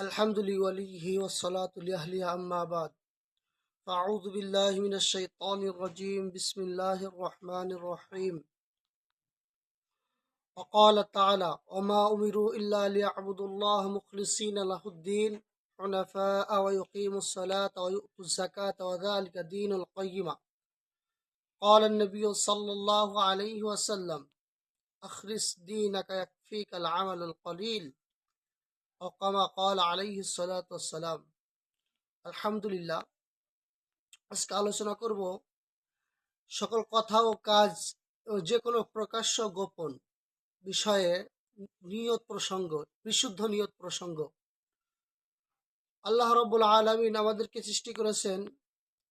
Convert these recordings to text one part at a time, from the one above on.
الحمد لوليه والصلاة لأهلها أما بعد۔ فأعوذ بالله من الشيطان الرجيم بسم الله الرحمن الرحيم وقال تعالى وما أمروا إلا ليعبدوا الله مخلصين له الدين حنفاء ويقيموا الصلاة ويؤتوا الزكاة وذلك دين القيمة قال النبي صلى الله عليه وسلم أخلص دينك يكفيك العمل القليل আলহামদুলিল্লাহ, আজকে আলোচনা করব সকল কথা ও কাজ ও যে কোনো প্রকাশ্য গোপন বিষয়ে নিয়ত প্রসঙ্গ, বিশুদ্ধ নিয়ত প্রসঙ্গ। আল্লাহ রব আলমিন আমাদেরকে সৃষ্টি করেছেন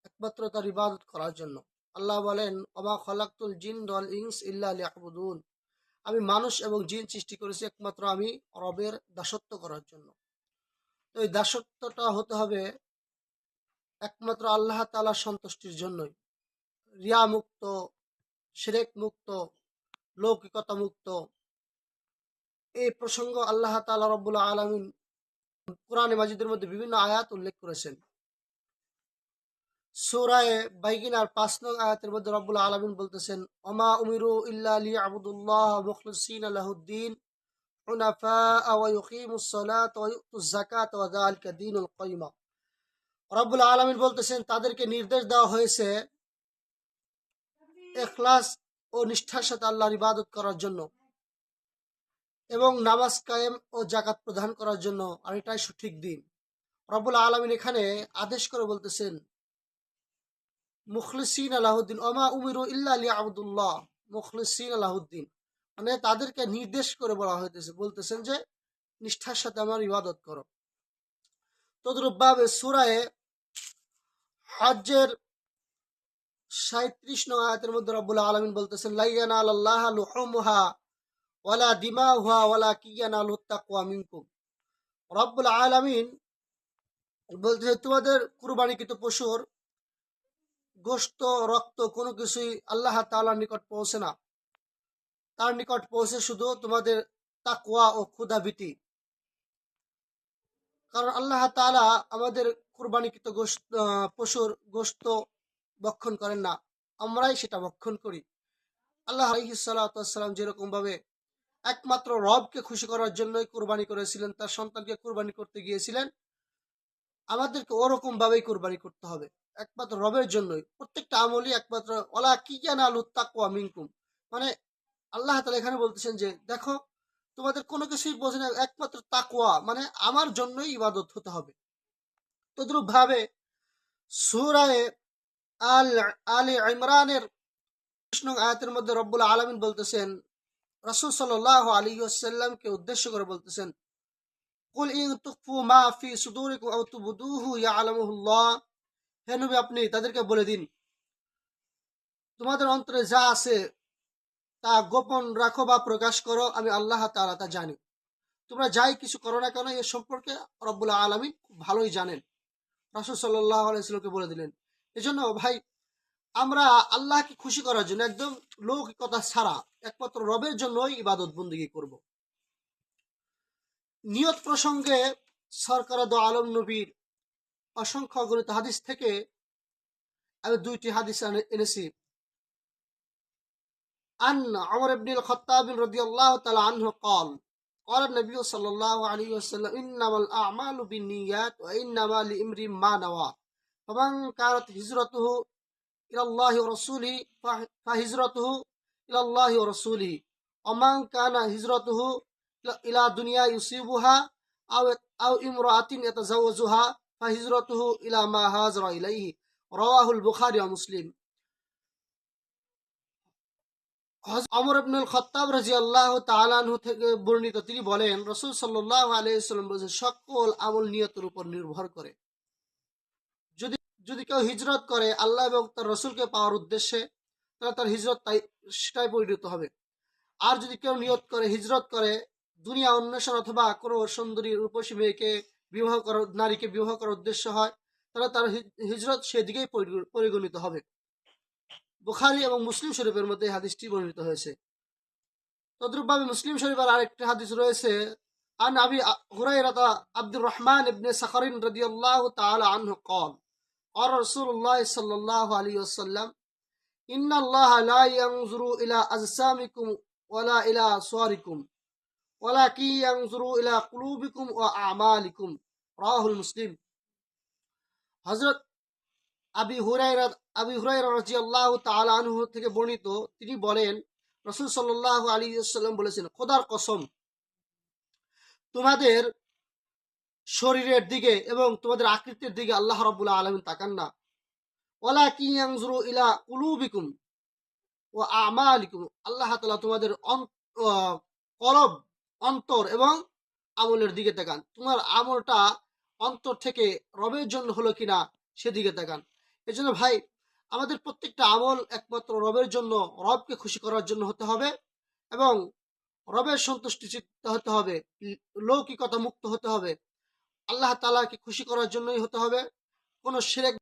একমাত্র তার ইবাদত করার জন্য। আল্লাহ বলেন অবা খলাকুল জিন দল ইংস ইল্লা আবুদুল আমি মানুষ এবং জিন সৃষ্টি করেছি একমাত্র আমি রবের দাসত্ব করার জন্য। তো এই দাসত্বটা হতে হবে একমাত্র আল্লাহ তালা সন্তুষ্টির জন্যই। রিয়া মুক্ত, সেরেক মুক্ত, লৌকিকতা মুক্ত। এই প্রসঙ্গ আল্লাহ তালা রব্বুল আলমিন কোরআনে মাজিদের মধ্যে বিভিন্ন আয়াত উল্লেখ করেছেন। সুরায় বাইগিনার পাঁচ নং আয়াতের মধ্যে রব্বুল আলমিন বলতেছেন অমা উমিরু ইল্লা আলী আবুদুল্লাহ মুখলুসিন আলাহুদ্দিন হুনাফা ওয়াইকিমুস সালাত ওয়াইতুজ যাকাত ওয়া যালিকা দীনুল কাইমা. রব্বুল আলামিন বলতেছেন, তাদেরকে নির্দেশ দেওয়া হয়েছে এখলাস ও নিষ্ঠার সাথে আল্লাহর ইবাদত করার জন্য এবং নামাজ কায়েম ও জাকাত প্রদান করার জন্য, আর এটাই সঠিক দিন। রব্বুল আলামিন এখানে আদেশ করে বলতেছেন মুখলিসিন আলাহুদ্দিন। ওমা উমিরু আবদুল্লাহ মুখলিসিন আলাহুদ্দিন। মানে তাদেরকে নির্দেশ করে বলা হইতেছে, বলতেছেন যে, নিষ্ঠার সাথে আমার ইবাদত করো। তদ্রুপভাবে হজ্জের সাঁত্রিশ মধ্যে আলমিন বলতেছেন, লাইয়ানা আল্লাহ ওয়ালা দিমাহুহা ওয়ালা কিয়ানা লুত্তাকুয়া মিনকুম। রব্বুল আলমিন বলতেছে, তোমাদের কুরবানিকৃত পশুর গোস্ত রক্ত কোনো কিছুই আল্লাহ তাআলার নিকট পৌঁছে না। তার নিকট পৌঁছে শুধু তোমাদের তাকুয়া ও ক্ষুধাভীতি। কারণ আল্লাহ তাআলা আমাদের কুরবানিকৃত গোস্ত পশুর গোস্ত ভক্ষণ করেন না। আমরাই সেটা ভক্ষণ করি। আল্লাহ আলহিসাল্লাম যেরকম ভাবে একমাত্র রবকে খুশি করার জন্যই কোরবানি করেছিলেন, তার সন্তানকে কুরবানি করতে গিয়েছিলেন, আমাদেরকে ওরকম ভাবেই কুরবানি করতে হবে। একমাত্র রবের জন্যই। প্রত্যেকটা আমলই একমাত্র ওলা জ্ঞান আলু তাকুয়া মিনকুম। মানে আল্লাহ তালা এখানে বলতেছেন যে, দেখো, তোমাদের কোনো কিছুই বোঝে না, একমাত্র তাকুয়া মানে আমার জন্যই ইবাদত হতে হবে। তদ্রুপ ভাবে সুরায় আল, আলী ইমরানের কৃষ্ণ আয়াতের মধ্যে রব্বুল আলমিন বলতেছেন, রাসূল সাল্লাহ আলী আসাল্লামকে উদ্দেশ্য করে বলতেছেন, কুল ইন তুকফু মা ফি সুদুরিকুম আও তুবদুহু ইয়ালামুহুল্লাহ। হে নবী আপনি? তাদেরকে বলে দিন। তোমাদের অন্তরে যা আছে, তা গোপন রাখো বা প্রকাশ করো, আমি আল্লাহ তাআলা তা জানি। তোমরা যাই কিছু করো না কেন, এ সম্পর্কে রব্বুল আলমিন খুব ভালোই জানেন। রাসূল সাল্লাহ আলাইসাল্লামকে বলে দিলেন, এজন্য ভাই, আমরা আল্লাহকে খুশি করার জন্য একদম লৌকিকতা ছাড়া একমাত্র রবের জন্যই ইবাদত বন্দিগি করব। নিয়ত প্রসঙ্গে সরকার আলম নবীর অসংখ্য গণিত হাদিস থেকে আমি দুইটি হাদিস এনে- এনেছি আন عمر بن الخطاب رضي الله تعالى عنه قال قال النبي صلى الله عليه وسلم إنما الأعمال بالنيات وإنما لامرئ ما نوى فمن كانت هجرته إلى الله ورسوله فه- فهجرته إلى الله ورسوله ومن كان هجرته إلى- إلى دنيا يصيبها أو أو امرأة يتزوجها فهجرته ইলা ما هاجر ইলাইহি رواه البخاري ومسلم মুসলিম। অমর আব্দুল খত্তাব রাদিয়াল্লাহু তাআলা আনহু থেকে বর্ণিত তিনি বলেন, রাসূল সাল্লাল্লাহু আলাইহি সাল্লাম বলেছেন সকল আমল নিয়তের উপর নির্ভর করে। যদি যদি কেউ হিজরত করে আল্লাহ এবং তার রসুলকে পাওয়ার উদ্দেশ্যে, তাহলে তার হিজরত তাই, সেটাই পরিণত হবে। আর যদি কেউ নিয়ত করে, হিজরত করে, দুনিয়া অন্বেষণ অথবা কোনো সুন্দরী রূপসী মেয়েকে বিবাহ করার নারীকে বিবাহ করার উদ্দেশ্য হয় তাহলে তার হি- হিজরত সেদিকেই পরি- পরিগণিত হবে বুখারী এবং মুসলিম শরীফের মধ্যে এই হাদিসটি বর্ণিত হয়েছে তদ্রুপভাবে মুসলিম শরীফের আরেকটি হাদিস রয়েছে عن أبي هريرة عبد الرحمن بن سخر رضي الله تعالى عنه قال قال رسول الله صلى الله عليه وسلم إن الله لا ينظر إلى أجسامكم ولا إلى صوركم ইলা কুলুবিকুম আমালিকুম। রাহুল মুসলিম। আবি আবি থেকে বর্ণিত, তিনি বলেন বলেছেন, খোদার কসম, তোমাদের শরীরের দিকে এবং তোমাদের আকৃতির দিকে আল্লাহ রবুল্লা আলমিন তাকান না। ওলা কিয়াংজুরু ইলা উলুবিকুম ও আমালিকুম। আল্লাহ তালা তোমাদের কলব অন্তর এবং আমলের দিকে তাকান। তোমার আমলটা অন্তর থেকে রবের জন্য হলো কিনা সেদিকে তাকান। এজন্য ভাই, আমাদের প্রত্যেকটা আমল একমাত্র রবের জন্য, রবকে খুশি করার জন্য হতে হবে এবং রবের সন্তুষ্টি চিত্ত হতে হবে, লৌকিকতা মুক্ত হতে হবে। আল্লাহ তাআলাকে খুশি করার জন্যই হতে হবে। কোনো সেরেক